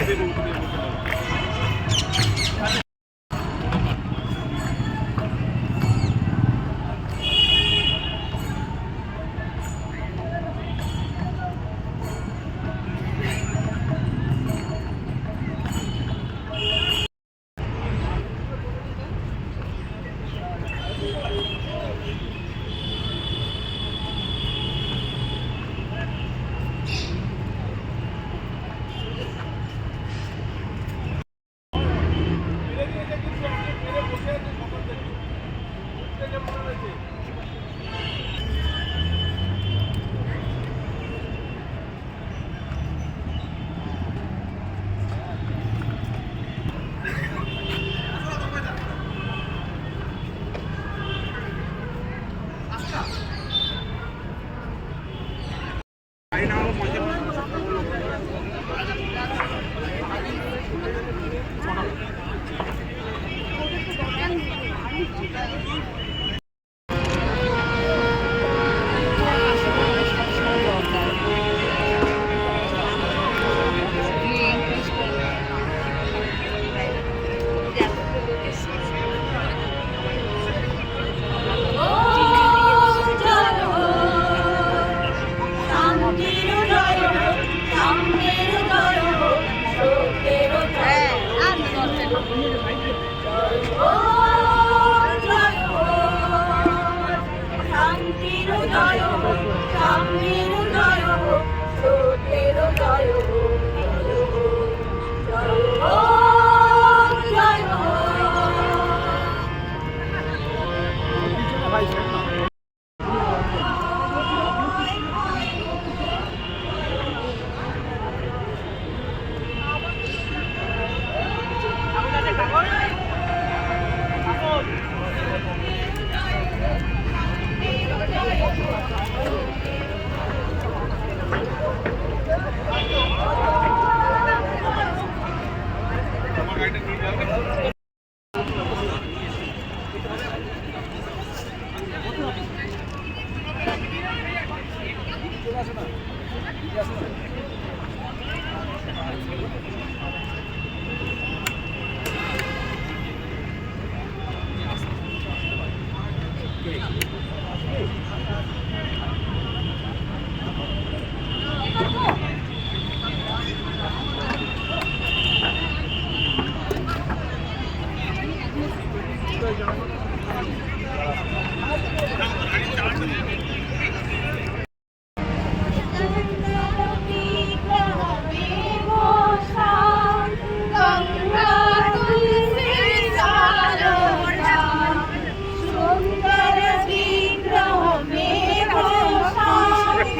그대로 그대로. I know. Amen. আসো না। আসো না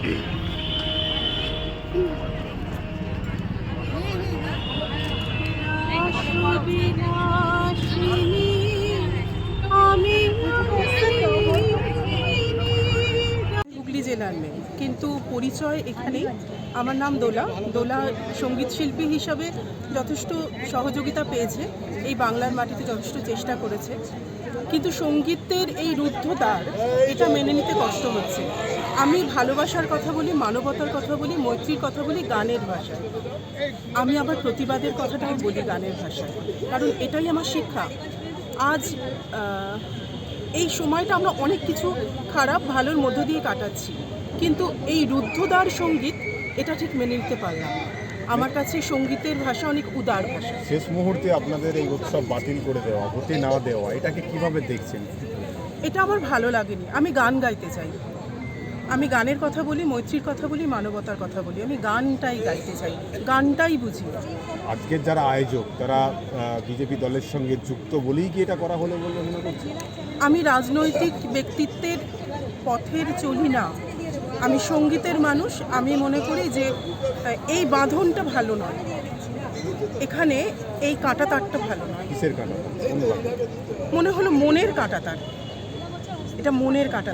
হুগলি জেলার মেয়ে। কিন্তু পরিচয় এখানেই। আমার নাম দোলা। দোলা সংগীত শিল্পী হিসাবে যথেষ্ট সহযোগিতা পেয়েছে। এই বাংলার মাটিতে যথেষ্ট চেষ্টা করেছে। কিন্তু সঙ্গীতের এই রুদ্ধদ্বার, এটা মেনে নিতে কষ্ট হচ্ছে। আমি ভালোবাসার কথা বলি মানবতার কথা বলি মৈত্রীর কথা বলি গানের ভাষায়। আমি আবার প্রতিবাদের কথাটাও বলি গানের ভাষায়। কারণ এটাই আমার শিক্ষা। আজ এই সময়টা আমরা অনেক কিছু খারাপ ভালোর মধ্য দিয়ে কাটাচ্ছি। কিন্তু এই রুদ্ধদ্বার সংগীত এটা ঠিক মেনে নিতে পারলাম। আমার কাছে সঙ্গীতের ভাষা অনেক উদার ভাষা। শেষ মুহূর্তে আপনাদের এই উৎসব বাতিল করে দেওয়া হতে না দেওয়া এটাকে কীভাবে দেখছেন? এটা আমার ভালো লাগেনি। আমি গান গাইতে চাই। আমি গানের কথা বলি মৈত্রীর কথা বলি মানবতার কথা বলি। আমি গানটাই গাইতে চাই গানটাই বুঝি। আজকের যারা আয়োজক তারা বিজেপি দলের সঙ্গে যুক্ত বলেই কি এটা করা হলো বলে মনে করছেন? আমি রাজনৈতিক ব্যক্তিত্বের পথের চলি না। আমি সঙ্গীতের মানুষ আমি মনে করি যে এই বাঁধনটা ভালো নয়। এখানে এই কাঁটা তারটা ভালো নয়। কিসের মনে হলো মনের কাঁটা তার এটা মনের কাঁটা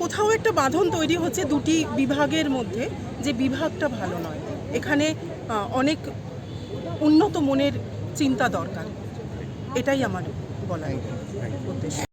কোথাও একটা বাঁধন তৈরি হচ্ছে দুটি বিভাগের মধ্যে যে বিভাগটা ভালো নয়। এখানে অনেক উন্নত মনের চিন্তা দরকার। এটাই আমার বলার উদ্দেশ্য।